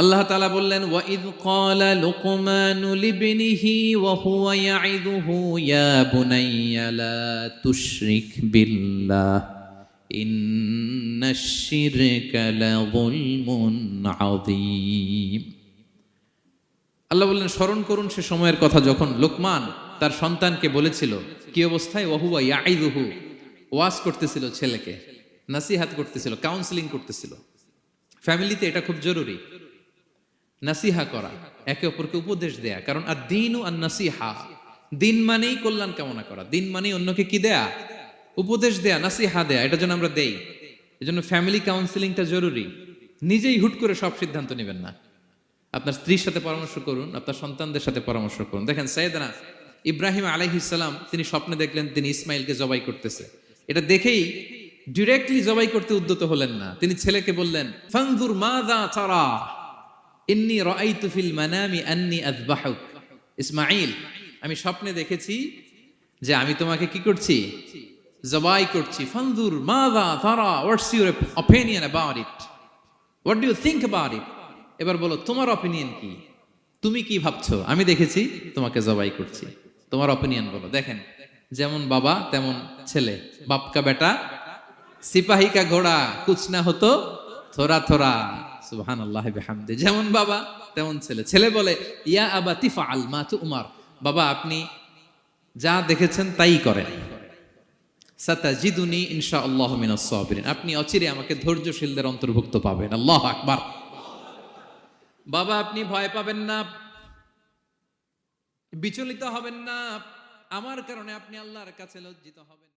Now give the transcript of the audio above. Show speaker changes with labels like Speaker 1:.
Speaker 1: আল্লাহ তালা বললেন, ওয়াইদ ক্বালা লুকমানু লিবনিহি ওয়া হুয়া ইয়াইদুহু ইয়া বুনাইয়া লা তুশরিক বিল্লাহ আল্লাহ বললেন, স্মরণ করুন সে সময়ের কথা যখন লোকমান তার সন্তানকে বলেছিল, কি অবস্থায়? ওহুয়া ইয়াইদুহু ওয়াজ করতেছিল ছেলেকে, নাসিহাত করতেছিল কাউন্সিলিং করতেছিল। ফ্যামিলিতে এটা খুব জরুরি। নাসিহা করা, একে অপরকে উপদেশ দেয়া। কারণ আর দিন আর নাসিহা দিন মানেই কল্যাণ কামনা করা। দিন মানেই অন্যকে কি দেয়া? উপদেশ দেয়া, নাসিহা দেয়া, এটা যেন আমরা দেই। এজন্য ফ্যামিলি কাউন্সিলিংটা জরুরি। নিজেই হুট করে সব সিদ্ধান্ত নেবেন না। আপনার স্ত্রীর সাথে পরামর্শ করুন, আপনার সন্তানদের সাথে পরামর্শ করুন। দেখেন, সাইয়েদনা ইব্রাহিম আলাইহিসাল্লাম তিনি স্বপ্নে দেখলেন, তিনি ইসমাইলকে জবাই করতেছে। এটা দেখেই ডিরেক্টলি জবাই করতে উদ্যত হলেন না। তিনি ছেলেকে বললেন, ফানজুর মাযা তারা। ইন্নি রাআইতু ফিল মানামি আন্নি আযবাহুক। ইসমাঈল, আমি স্বপ্নে দেখেছি যে আমি তোমাকে কি করছি? জবাই করছি। ফানজুর মাযা তারা what's your opinion about it? What do you think about it? এবার বলো, তোমার অপিনিয়ন কি? তুমি কি ভাবছ? আমি দেখেছি তোমাকে জবাই করছি। তোমার অপিনিয়ন বলো। দেখেন, যেমন বাবা, তেমন ছেলে। বাপকা বেটা, সিপাহী কা ঘোড়া, কুছ না হতো থোড়া থোড়া। আল্লাহ যেমন বাবা, তেমন ছেলে। ছেলে বলে, ইয়া আবা তিফা উমার বাবা, আপনি যা দেখেছেন তাই করেন। আপনি অচিরে আমাকে ধৈর্যশীলদের অন্তর্ভুক্ত পাবেন। আল্লাহ আকবার। বাবা, আপনি ভয় পাবেন না। বিচলিত হবেন না। আমার কারণে আপনি আল্লাহর কাছে লজ্জিত হবেন।